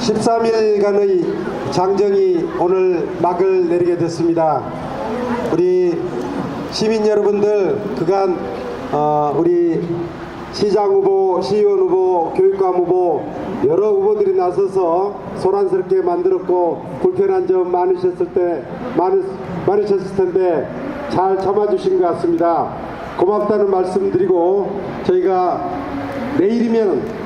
13일간의 장정이 오늘 막을 내리게 됐습니다. 우리 시민 여러분들 그간 어, 우리 시장 후보, 시의원 후보, 교육감 후보 여러 후보들이 나서서 소란스럽게 만들었고 불편한 점 많으셨을 때 많으, 많으셨을 텐데 잘 참아주신 것 같습니다. 고맙다는 말씀드리고 저희가 내일이면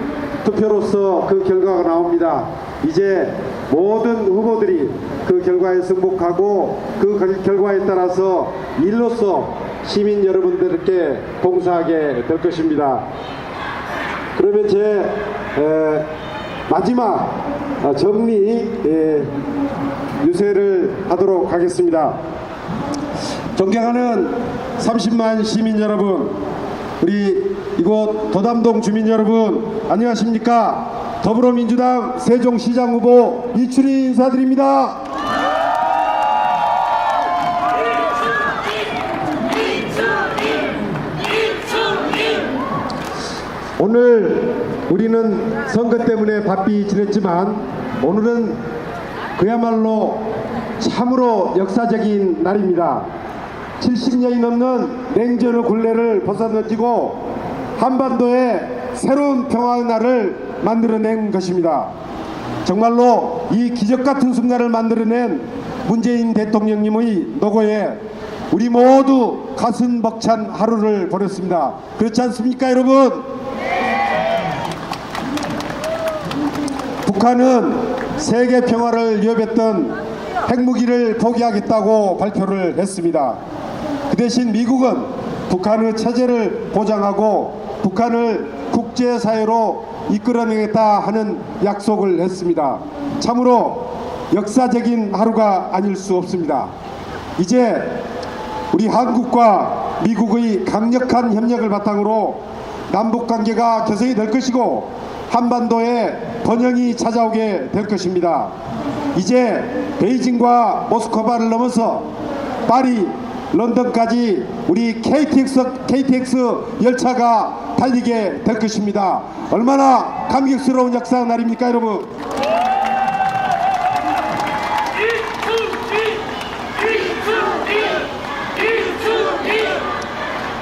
투표로서 그 결과가 나옵니다. 이제 모든 후보들이 그 결과에 승복하고 그 결- 결과에 따라서 일로서 시민 여러분들께 봉사하게 될 것입니다. 그러면 제 에, 마지막 어, 정리 예, 유세를 하도록 하겠습니다. 존경하는 30만 시민 여러분, 우리 이곳 도담동 주민 여러분, 안녕하십니까? 더불어민주당 세종시장 후보 이춘희 인사드립니다. 오늘 우리는 선거 때문에 바삐 지냈지만 오늘은 그야말로 참으로 역사적인 날입니다. 70년이 넘는 냉전의 굴레를 벗어던지고 한반도에 새로운 평화의 날을 만들어낸 것입니다. 정말로 이 기적 같은 순간을 만들어낸 문재인 대통령님의 노고에 우리 모두 가슴 벅찬 하루를 보냈습니다. 그렇지 않습니까, 여러분? 북한은 세계 평화를 위협했던 핵무기를 포기하겠다고 발표를 했습니다. 그 대신 미국은 북한의 체제를 보장하고 북한을 국제사회로 이끌어내겠다 하는 약속을 했습니다. 참으로 역사적인 하루가 아닐 수 없습니다. 이제 우리 한국과 미국의 강력한 협력을 바탕으로 남북 관계가 개선이 될 것이고 한반도에 번영이 찾아오게 될 것입니다. 이제 베이징과 모스크바를 넘어서 파리, 런던까지 우리 KTX, KTX 열차가 달리게 될 것입니다. 얼마나 감격스러운 역사 날입니까, 여러분?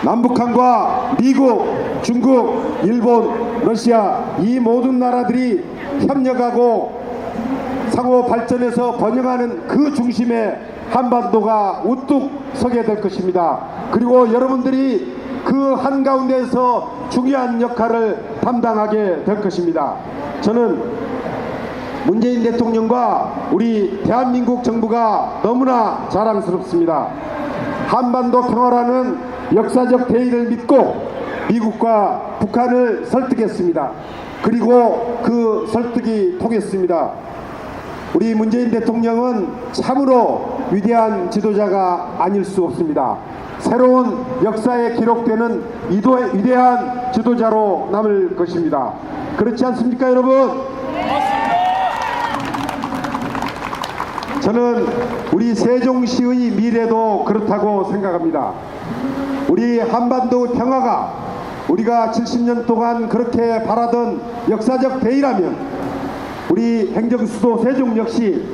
남북한과 미국, 중국, 일본, 러시아 이 모든 나라들이 협력하고 상호 발전해서 번영하는 그 중심에 한반도가 우뚝 서게 될 것입니다. 그리고 여러분들이 그 한가운데에서 중요한 역할을 담당하게 될 것입니다. 저는 문재인 대통령과 우리 대한민국 정부가 너무나 자랑스럽습니다. 한반도 평화라는 역사적 대의를 믿고 미국과 북한을 설득했습니다. 그리고 그 설득이 통했습니다. 우리 문재인 대통령은 참으로 위대한 지도자가 아닐 수 없습니다. 새로운 역사에 기록되는 이도, 위대한 지도자로 남을 것입니다. 그렇지 않습니까, 여러분? 저는 우리 세종시의 미래도 그렇다고 생각합니다. 우리 한반도 평화가 우리가 70년 동안 그렇게 바라던 역사적 대의라면 우리 행정수도 세종 역시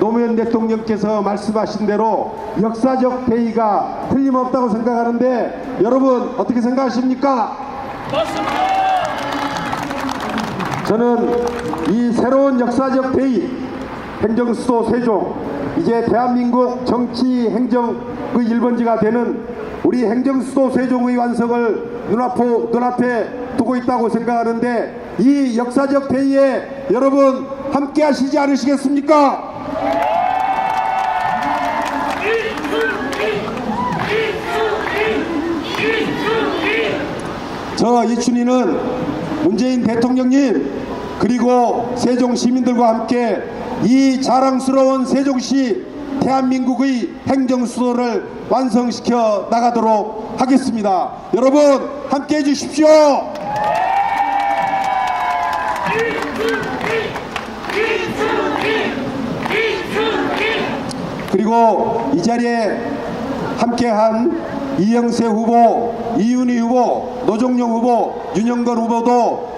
노무현 대통령께서 말씀하신 대로 역사적 대의가 틀림없다고 생각하는데 여러분 어떻게 생각하십니까? 저는 이 새로운 역사적 대의 행정수도 세종 이제 대한민국 정치 행정의 1번지가 되는 우리 행정수도 세종의 완성을 눈앞에 두고 있다고 생각하는데 이 역사적 대의에 여러분 함께 하시지 않으시겠습니까? 저 이춘희는 문재인 대통령님 그리고 세종 시민들과 함께 이 자랑스러운 세종시 대한민국의 행정수도를 완성시켜 나가도록 하겠습니다. 여러분 함께 해주십시오. 그리고 이 자리에 함께한 이영세 후보, 이윤희 후보, 노종영 후보, 윤영건 후보도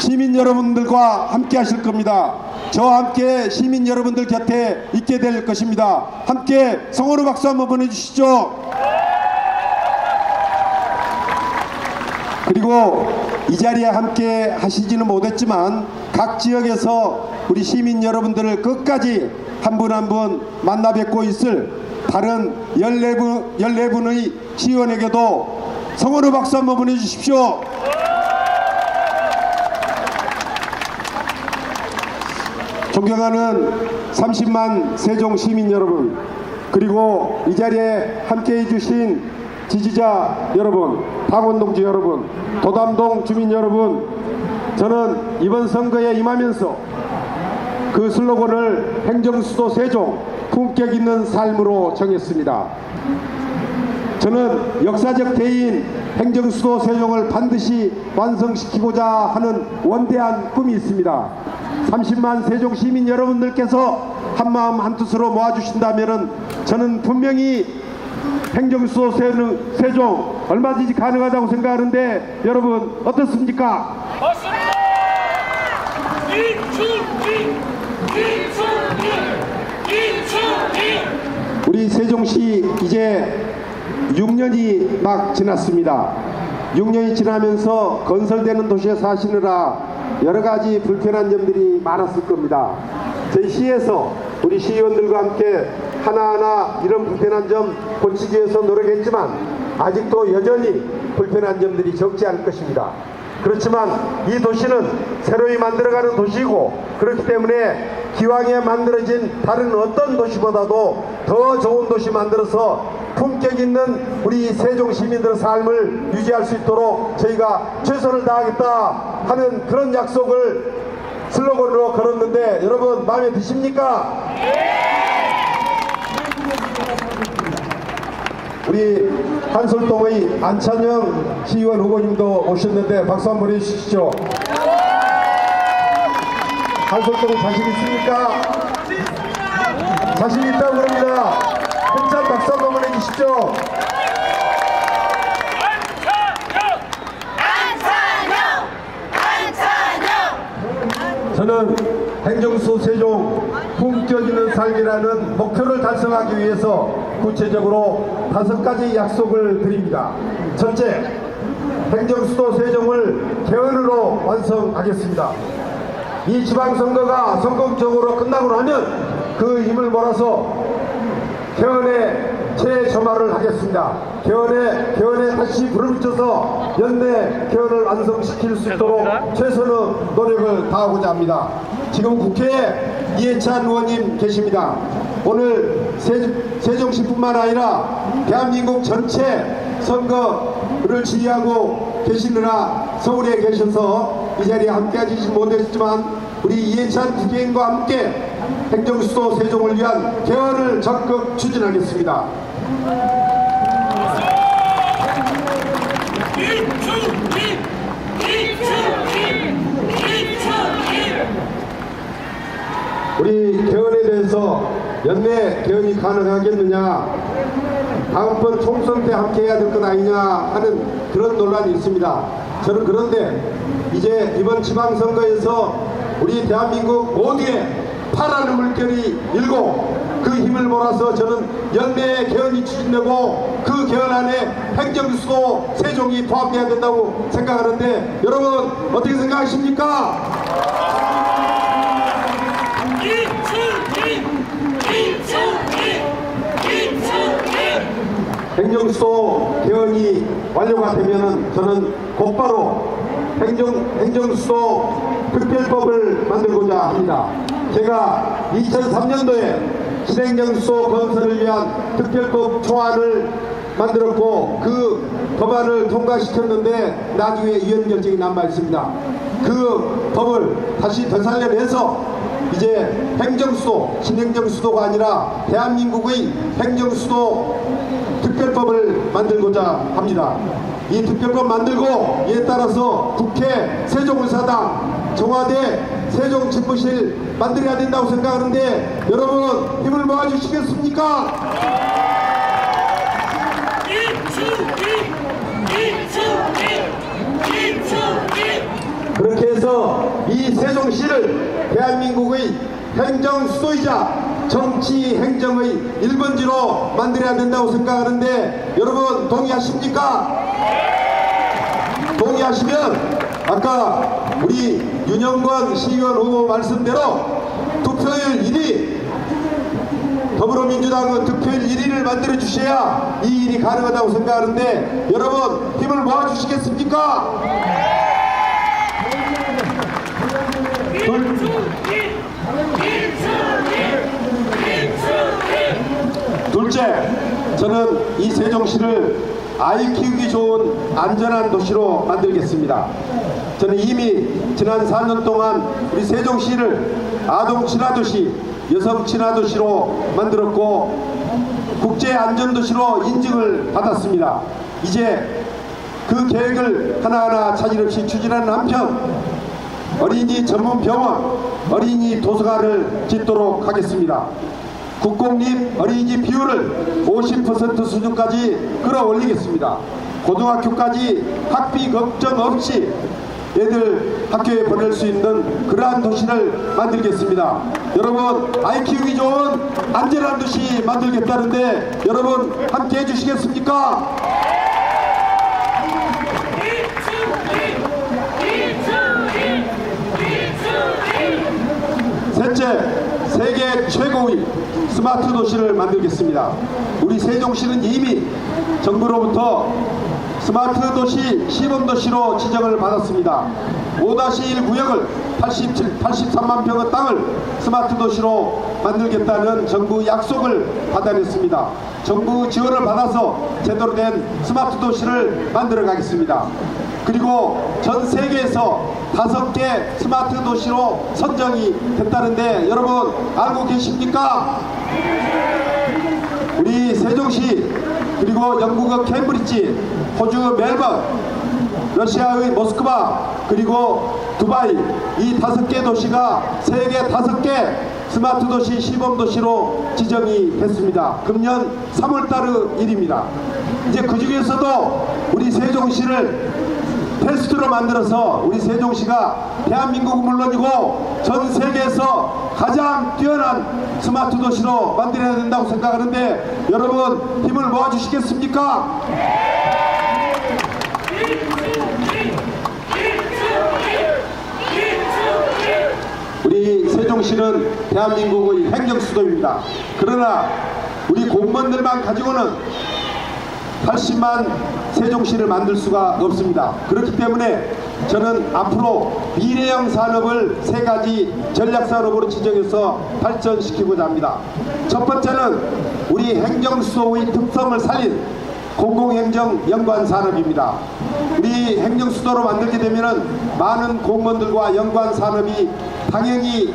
시민 여러분들과 함께 하실 겁니다. 저와 함께 시민 여러분들 곁에 있게 될 것입니다. 함께 성호로 박수 한번 보내주시죠. 그리고 이 자리에 함께 하시지는 못했지만 각 지역에서 우리 시민 여러분들을 끝까지 한 분 한 분 만나 뵙고 있을 다른 14분, 14분의 시의원에게도 성원의 박수 한번 보내주십시오. 존경하는 30만 세종 시민 여러분 그리고 이 자리에 함께 해 주신 지지자 여러분 당원 동지 여러분 도담동 주민 여러분 저는 이번 선거에 임하면서 그 슬로건을 행정수도 세종 품격 있는 삶으로 정했습니다. 저는 역사적 대인 행정수도 세종을 반드시 완성시키고자 하는 원대한 꿈이 있습니다. 30만 세종 시민 여러분들께서 한마음 한뜻으로 모아주신다면 저는 분명히 행정수도 세종, 얼마든지 가능하다고 생각하는데 여러분 어떻습니까? 맞습니다. 이춘기, 이춘기, 이춘기. 우리 세종시 이제 6년이 막 지났습니다. 6년이 지나면서 건설되는 도시에 사시느라 여러 가지 불편한 점들이 많았을 겁니다. 저희 시에서 우리 시의원들과 함께 하나하나 이런 불편한 점 고치기 위해서 노력했지만 아직도 여전히 불편한 점들이 적지 않을 것입니다. 그렇지만 이 도시는 새로이 만들어가는 도시이고 그렇기 때문에 기왕에 만들어진 다른 어떤 도시보다도 더 좋은 도시 만들어서 품격 있는 우리 세종 시민들의 삶을 유지할 수 있도록 저희가 최선을 다하겠다 하는 그런 약속을 슬로건으로 걸었는데 여러분 마음에 드십니까? 우리 한솔동의 안찬영 시의원 후보님도 오셨는데 박수 한번 해주시죠. 한솔동 자신 있습니까? 자신 있다고 그럽니다. 한잔 박수 한번 해주시죠. 안찬영, 안찬영, 안찬영. 저는 행정수 세종 있는 삶이라는 목표를 달성하기 위해서 구체적으로 다섯 가지 약속을 드립니다. 첫째, 행정수도 세종을 개헌으로 완성하겠습니다. 이 지방선거가 성공적으로 끝나고 나면 그 힘을 몰아서 개헌에 최저말을 하겠습니다. 개헌에 개헌에 다시 불을 붙여서 연내 개헌을 완성시킬 수 있도록 최선의 노력을 다하고자 합니다. 지금 국회에 이해찬 의원님 계십니다. 오늘 세, 세종시뿐만 아니라 대한민국 전체 선거를 지휘하고 계시느라 서울에 계셔서 이 자리에 함께하지 못했지만 우리 이해찬 국회의원과 함께 행정수도 세종을 위한 개헌을 적극 추진하겠습니다. 이춘기, 이춘기, 이춘기. 우리 개헌에 대해서 연내 개헌이 가능하겠느냐 다음번 총선 때 함께 해야 될 것 아니냐 하는 그런 논란이 있습니다. 저는 그런데 이제 이번 지방선거에서 우리 대한민국 모두의 파라는 물결이 일고 그 힘을 몰아서 저는 연내 개헌이 추진되고 그 개헌 안에 행정수도 세종이 포함돼야 된다고 생각하는데 여러분 어떻게 생각하십니까? 행정수도 개헌이 완료가 되면은 저는 곧바로 행정, 행정수도 특별법을 만들고자 합니다. 제가 2003년도에 신행정수도 건설을 위한 특별법 초안을 만들었고 그 법안을 통과시켰는데 나중에 위헌 결정이 남아 있습니다. 그 법을 다시 되살려내서 이제 행정수도, 신행정수도가 아니라 대한민국의 행정수도 특별법을 만들고자 합니다. 이 특별법 만들고 이에 따라서 국회 세종의사당 청와대 세종집무실 만들어야 된다고 생각하는데 여러분 힘을 모아주시겠습니까? 이춘기, 이춘기, 이춘기. 그렇게 해서 이 세종시를 대한민국의 행정 수도이자 정치 행정의 1번지로 만들어야 된다고 생각하는데 여러분 동의하십니까? 동의하시면 아까 우리 윤영권 시의원 후보 말씀대로 투표율 1위 더불어민주당은 득표율 1위를 만들어 주셔야 이 일이 가능하다고 생각하는데 여러분 힘을 모아 주시겠습니까? 둘째, 저는 이 세종시를 아이 키우기 좋은 안전한 도시로 만들겠습니다. 저는 이미 지난 4년 동안 우리 세종시를 아동 친화 도시, 여성 친화 도시로 만들었고 국제 안전 도시로 인증을 받았습니다. 이제 그 계획을 하나하나 차질 없이 추진하는 한편 어린이 전문 병원, 어린이 도서관을 짓도록 하겠습니다. 국공립 어린이집 비율을 50% 수준까지 끌어올리겠습니다. 고등학교까지 학비 걱정 없이 애들 학교에 보낼 수 있는 그러한 도시를 만들겠습니다. 여러분, 아이 키우기 좋은 안전한 도시 만들겠다는데 여러분 함께 해주시겠습니까? 셋째, 세계 최고의 스마트 도시를 만들겠습니다. 우리 세종시는 이미 정부로부터 스마트 도시 시범 도시로 지정을 받았습니다. 5-1 구역을 87, 83만 평의 땅을 스마트 도시로 만들겠다는 정부 약속을 받아냈습니다. 정부 지원을 받아서 제대로 된 스마트 도시를 만들어 가겠습니다. 그리고 전 세계에서 다섯 개 스마트 도시로 선정이 됐다는데 여러분 알고 계십니까? 우리 세종시 그리고 영국의 캠브리지, 호주 멜번, 러시아의 모스크바 그리고 두바이 이 다섯 개 도시가 세계 다섯 개 스마트 도시 시범 도시로 지정이 됐습니다. 금년 3월달 일입니다. 이제 그 중에서도 우리 세종시를 테스트로 만들어서 우리 세종시가 대한민국은 물론이고 전 세계에서 가장 뛰어난 스마트 도시로 만들어야 된다고 생각하는데 여러분 힘을 모아주시겠습니까? 우리 세종시는 대한민국의 행정수도입니다. 그러나 우리 공무원들만 가지고는 80만 세종시를 만들 수가 없습니다. 그렇기 때문에 저는 앞으로 미래형 산업을 세 가지 전략 산업으로 지정해서 발전시키고자 합니다. 첫 번째는 우리 행정수도의 특성을 살린 공공행정 연관 산업입니다. 우리 행정수도로 만들게 되면은 많은 공무원들과 연관 산업이 당연히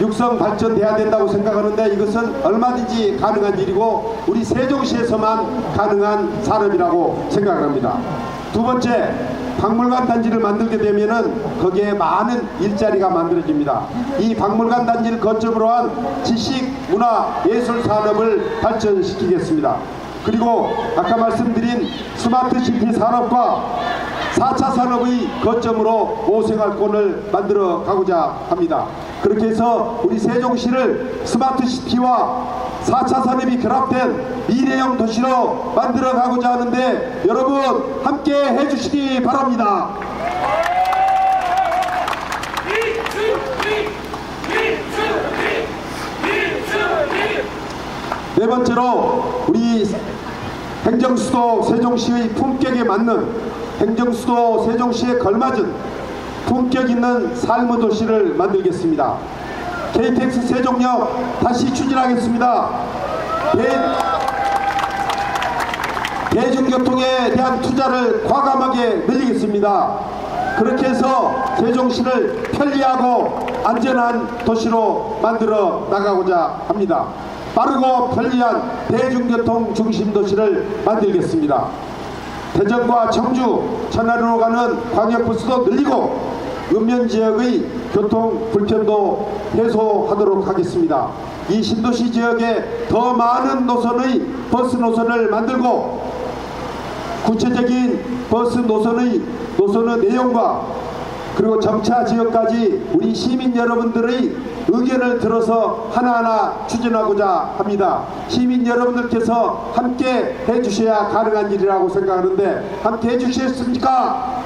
육성 발전돼야 된다고 생각하는데 이것은 얼마든지 가능한 일이고 우리 세종시에서만 가능한 산업이라고 생각을 합니다. 두 번째 박물관 단지를 만들게 되면은 거기에 많은 일자리가 만들어집니다. 이 박물관 단지를 거점으로 한 지식, 문화, 예술 산업을 발전시키겠습니다. 그리고 아까 말씀드린 스마트 시티 산업과 4차 산업의 거점으로 오생활권을 만들어 가고자 합니다. 그렇게 해서 우리 세종시를 스마트 시티와 4차 산업이 결합된 미래형 도시로 만들어 가고자 하는데 여러분 함께 해주시기 바랍니다. 네 번째로 우리 행정수도 세종시의 품격에 맞는 행정수도 세종시에 걸맞은 품격 있는 삶의 도시를 만들겠습니다. KTX 세종역 다시 추진하겠습니다. 대, 대중교통에 대한 투자를 과감하게 늘리겠습니다. 그렇게 해서 세종시를 편리하고 안전한 도시로 만들어 나가고자 합니다. 빠르고 편리한 대중교통 중심 도시를 만들겠습니다. 대전과 청주, 천안으로 가는 광역버스도 늘리고 읍면 지역의 교통 불편도 해소하도록 하겠습니다. 이 신도시 지역에 더 많은 노선의 버스 노선을 만들고 구체적인 버스 노선의 노선의 내용과 그리고 점차 지역까지 우리 시민 여러분들의 의견을 들어서 하나하나 추진하고자 합니다. 시민 여러분들께서 함께 해주셔야 가능한 일이라고 생각하는데 함께 해주시겠습니까?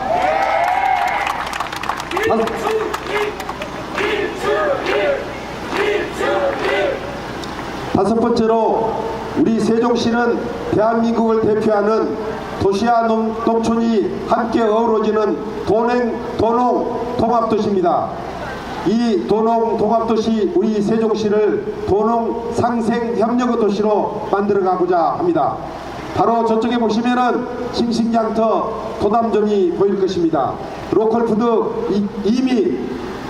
다섯 번째로 우리 세종시는 대한민국을 대표하는 도시와 농, 농촌이 함께 어우러지는 도냉, 도농 통합도시입니다. 이 도농 통합도시 우리 세종시를 도농 상생 협력 도시로 만들어 가고자 합니다. 바로 저쪽에 보시면은 싱싱장터 도담점이 보일 것입니다. 로컬푸드 이- 이미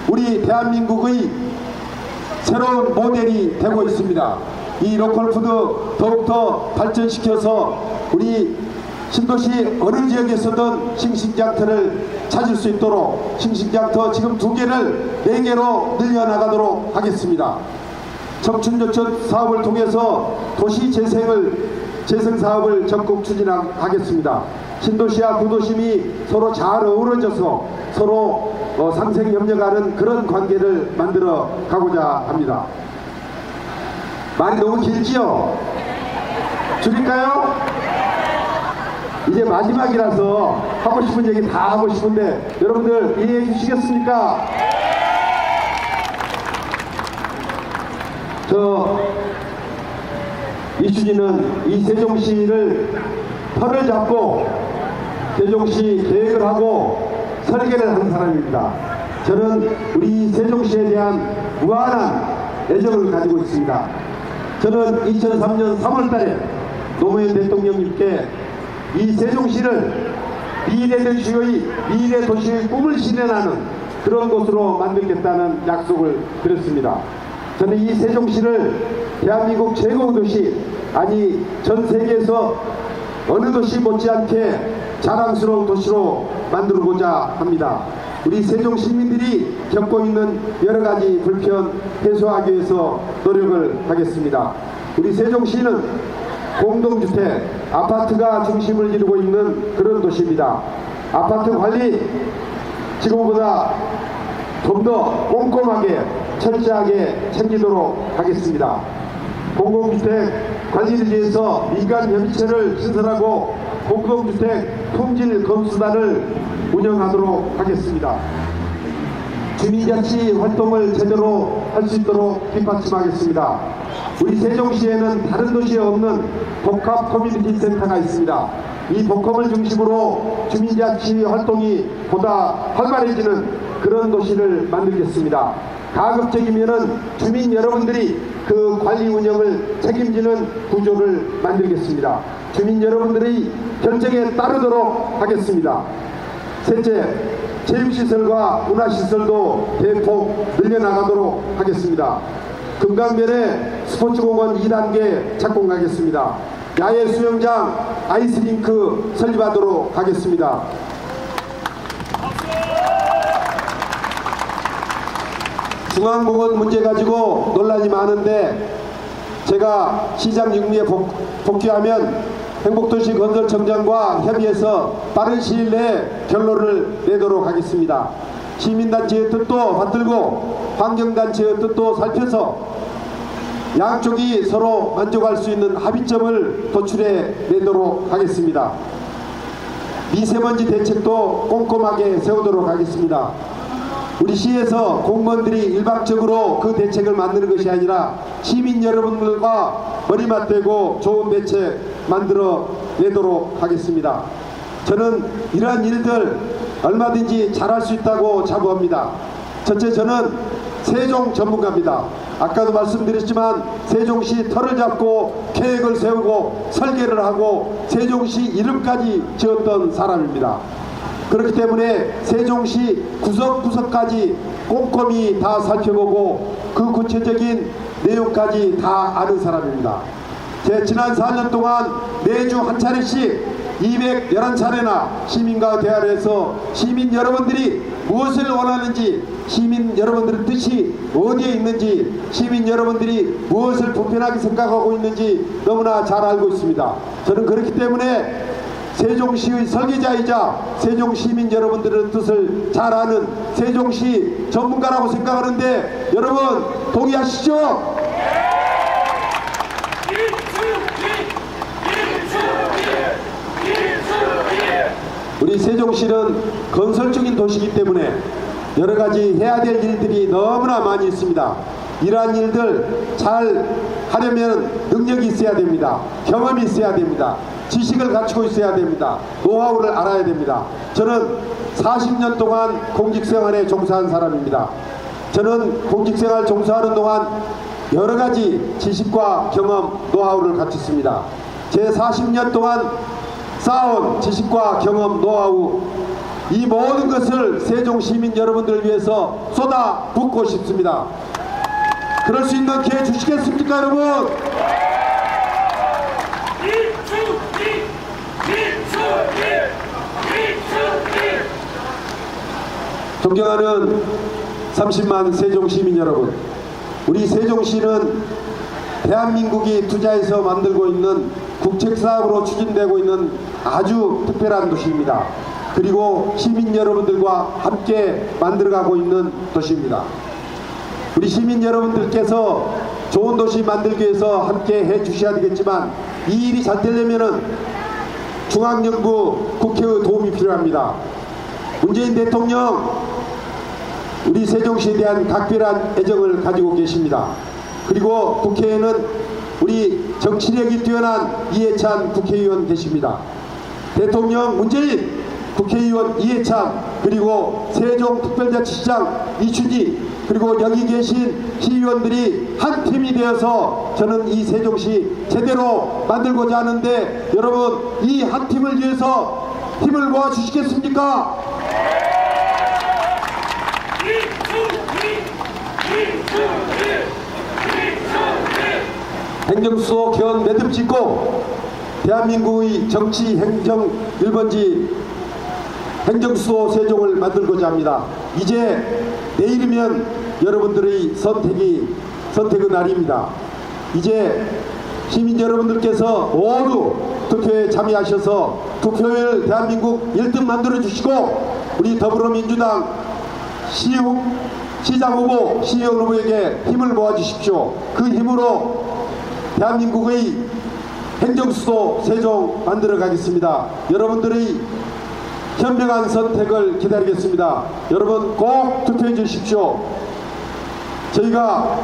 우리 대한민국의 새로운 모델이 되고 있습니다. 이 로컬푸드 더욱더 발전시켜서 우리 신도시 어느 지역에서든 싱싱장터를 찾을 수 있도록 싱싱장터 지금 두 개를 네 개로 늘려나가도록 하겠습니다. 청춘조천 사업을 통해서 도시 재생을 재생 사업을 적극 추진하겠습니다. 신도시와 구도심이 서로 잘 어우러져서 서로 어, 상생 협력하는 그런 관계를 만들어 가고자 합니다. 말이 너무 길지요? 줄일까요? 이제 마지막이라서 하고 싶은 얘기 다 하고 싶은데 여러분들 이해해 주시겠습니까? 저 이슈진은 이 세종시를 털을 잡고 세종시 계획을 하고 설계를 한 사람입니다. 저는 우리 세종시에 대한 무한한 애정을 가지고 있습니다. 저는 2003년 3월 달에 노무현 대통령님께 이 세종시를 미래도시의 미래 도시의 꿈을 실현하는 그런 곳으로 만들겠다는 약속을 드렸습니다. 저는 이 세종시를 대한민국 최고 도시 아니 전 세계에서 어느 도시 못지않게 자랑스러운 도시로 만들고자 합니다. 우리 세종 시민들이 겪고 있는 여러 가지 불편 해소하기 위해서 노력을 하겠습니다. 우리 세종시는 공동주택, 아파트가 중심을 이루고 있는 그런 도시입니다. 아파트 관리 지금보다 좀 더 꼼꼼하게 철저하게 챙기도록 하겠습니다. 공공주택 관리를 위해서 민간 협의체를 신설하고 공동주택 품질 검수단을 운영하도록 하겠습니다. 주민자치 활동을 제대로 할 수 있도록 뒷받침하겠습니다. 우리 세종시에는 다른 도시에 없는 복합 커뮤니티 센터가 있습니다. 이 복합을 중심으로 주민자치 활동이 보다 활발해지는 그런 도시를 만들겠습니다. 가급적이면은 주민 여러분들이 그 관리 운영을 책임지는 구조를 만들겠습니다. 주민 여러분들의 결정에 따르도록 하겠습니다. 셋째, 체육시설과 문화시설도 대폭 늘려나가도록 하겠습니다. 금강변에 스포츠공원 2단계 착공하겠습니다. 야외 수영장, 아이스링크 설립하도록 하겠습니다. 중앙공원 문제 가지고 논란이 많은데 제가 시장 육리에 복, 복귀하면 행복도시 건설청장과 협의해서 빠른 시일 내에 결론을 내도록 하겠습니다. 시민단체의 뜻도 받들고 환경단체의 뜻도 살펴서 양쪽이 서로 만족할 수 있는 합의점을 도출해 내도록 하겠습니다. 미세먼지 대책도 꼼꼼하게 세우도록 하겠습니다. 우리 시에서 공무원들이 일방적으로 그 대책을 만드는 것이 아니라 시민 여러분들과 머리 맞대고 좋은 대책 만들어 내도록 하겠습니다. 저는 이러한 일들 얼마든지 잘할 수 있다고 자부합니다. 첫째 저는 세종 전문가입니다. 아까도 말씀드렸지만 세종시 털을 잡고 계획을 세우고 설계를 하고 세종시 이름까지 지었던 사람입니다. 그렇기 때문에 세종시 구석구석까지 꼼꼼히 다 살펴보고 그 구체적인 내용까지 다 아는 사람입니다. 제 지난 4년 동안 매주 한 차례씩 211차례나 시민과 대화를 해서 시민 여러분들이 무엇을 원하는지 시민 여러분들의 뜻이 어디에 있는지 시민 여러분들이 무엇을 불편하게 생각하고 있는지 너무나 잘 알고 있습니다. 저는 그렇기 때문에 세종시의 설계자이자 세종시민 여러분들의 뜻을 잘 아는 세종시 전문가라고 생각하는데 여러분 동의하시죠? 우리 세종시는 건설적인 도시이기 때문에 여러 가지 해야 될 일들이 너무나 많이 있습니다. 이러한 일들 잘 하려면 능력이 있어야 됩니다. 경험이 있어야 됩니다. 지식을 갖추고 있어야 됩니다. 노하우를 알아야 됩니다. 저는 40년 동안 공직생활에 종사한 사람입니다. 저는 공직생활 종사하는 동안 여러 가지 지식과 경험, 노하우를 갖췄습니다. 제 40년 동안 쌓아온 지식과 경험, 노하우 이 모든 것을 세종 시민 여러분들을 위해서 쏟아 붓고 싶습니다. 그럴 수 있는 기회 주시겠습니까, 여러분? 존경하는 30만 세종 시민 여러분, 우리 세종시는 대한민국이 투자해서 만들고 있는 국책사업으로 추진되고 있는 아주 특별한 도시입니다. 그리고 시민 여러분들과 함께 만들어가고 있는 도시입니다. 우리 시민 여러분들께서 좋은 도시 만들기 위해서 함께 해 주셔야 되겠지만 이 일이 잘 되려면은 중앙정부 국회의 도움이 필요합니다. 문재인 대통령 우리 세종시에 대한 각별한 애정을 가지고 계십니다. 그리고 국회에는 우리 정치력이 뛰어난 이해찬 국회의원 계십니다. 대통령 문재인 국회의원 이해찬 그리고 세종특별자치시장 이춘희 그리고 여기 계신 시의원들이 한 팀이 되어서 저는 이 세종시 제대로 만들고자 하는데 여러분 이 한 팀을 위해서 힘을 모아 주시겠습니까? 행정수도 개헌 매듭 짓고 대한민국의 정치 행정 1번지 행정수도 세종을 만들고자 합니다. 이제 내일이면 여러분들의 선택이 선택의 날입니다. 이제 시민 여러분들께서 모두 투표에 참여하셔서 투표율 대한민국 1등 만들어 주시고 우리 더불어민주당 시장 후보, 시의원 후보에게 힘을 모아 주십시오. 그 힘으로 대한민국의 행정수도 세종 만들어 가겠습니다. 여러분들의 현명한 선택을 기다리겠습니다. 여러분 꼭 투표해 주십시오. 저희가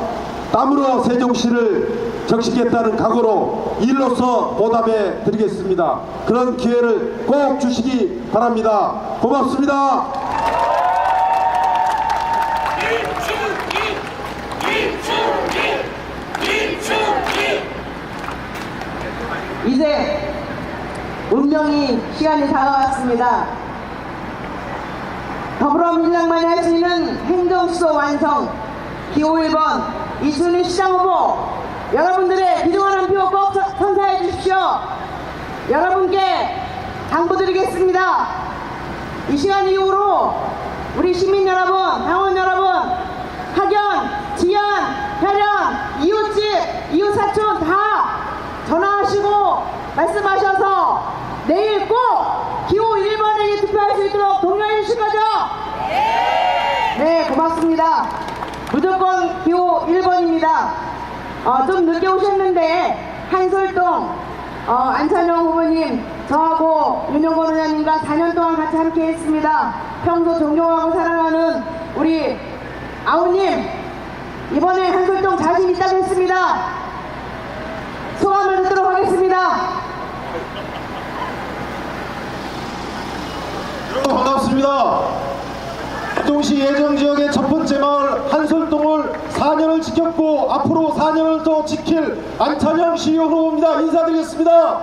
땀으로 세종시를 적시겠다는 각오로 일로서 보답해 드리겠습니다. 그런 기회를 꼭 주시기 바랍니다. 고맙습니다. 이제 운명이 시간이 다가왔습니다. 더불어민주당만이 할 수 있는 행정수도 완성 기호 1번 이순희 시장 후보 여러분들의 비중한 한 표 꼭 선사해 주십시오. 여러분께 당부드리겠습니다. 이 시간 이후로 우리 시민 여러분, 당원 여러분, 학연, 지연, 혈연, 이웃집, 이웃사촌 다 전화하시고 말씀하셔서 내일 꼭 기호 1번에게 투표할 수 있도록 독려해 주실 거죠? 네, 고맙습니다. 무조건 기호 1번입니다. 어, 좀 늦게 오셨는데 한솔동 어, 안찬영 후보님 저하고 윤영건 의원님과 4년 동안 같이 함께 했습니다. 평소 존경하고 사랑하는 우리 아우님 이번에 한솔동 자신 있다고 했습니다. 소감을 듣도록 하겠습니다. 여러분 반갑습니다. 세종시 예정 지역의 첫 번째 마을 한솔동을 4년을 지켰고 앞으로 4년을 더 지킬 안찬영 시의원 후보입니다. 인사드리겠습니다.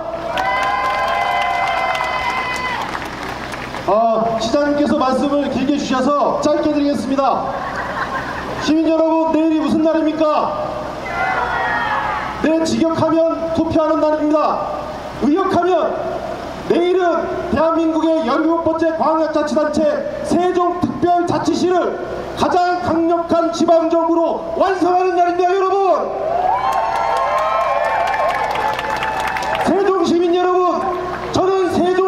아, 시장님께서 말씀을 길게 주셔서 짧게 드리겠습니다. 시민 여러분 내일이 무슨 날입니까? 내 직역하면 투표하는 날입니다. 의역하면 내일은 대한민국의 17번째 광역자치단체 세종특별자치시를 가장 강력한 지방정부로 완성하는 날입니다, 여러분! 세종시민 여러분, 저는 세종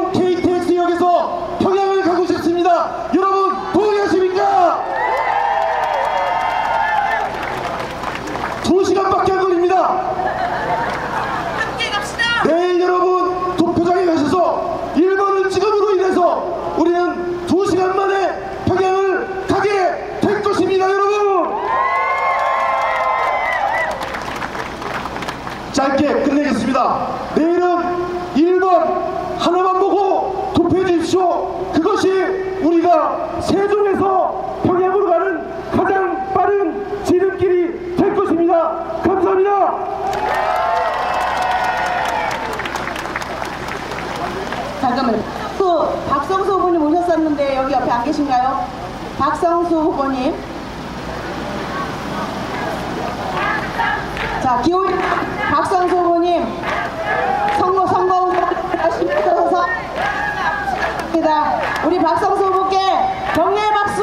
있습니다. 내일은 1번 하나만 보고 투표해 주십시오. 그것이 우리가 세종에서 평양으로 가는 가장 빠른 지름길이 될 것입니다. 감사합니다. 잠깐만요. 또 박성수 후보님 오셨었는데 여기 옆에 안 계신가요? 박성수 후보님. 자, 기호 박성수 후보님 선거 선거 후보 열심히 하셔서 입니다. 우리 박성수 후보 께 격려의 박수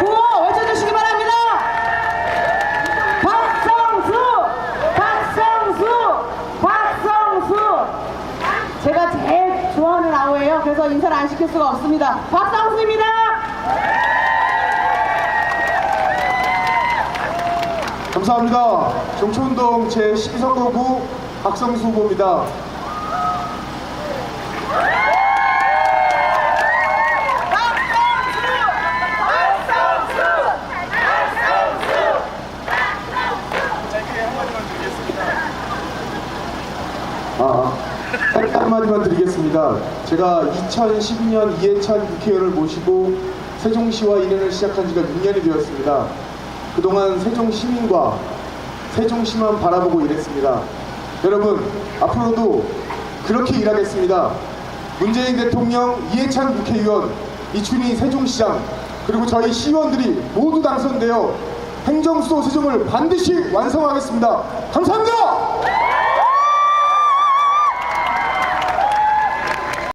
구호 외쳐주시기 바랍니다. 박성수, 박성수, 박성수. 제가 제일 좋아하는 아우예요. 그래서 인사를 안 시킬 수가 없습니다. 박상수입니다. 감사합니다. 정초운동 제12선거구 박성수 후보입니다. 아, 한마디만 드리겠습니다. 제가 2012년 이해찬 국회의원을 모시고 세종시와 인연을 시작한 지가 6년이 되었습니다. 그동안 세종 시민과 세종시만 바라보고 일했습니다. 여러분, 앞으로도 그렇게 일하겠습니다. 문재인 대통령, 이해찬 국회의원, 이춘희 세종시장, 그리고 저희 시의원들이 모두 당선되어 행정수도 세종을 반드시 완성하겠습니다. 감사합니다!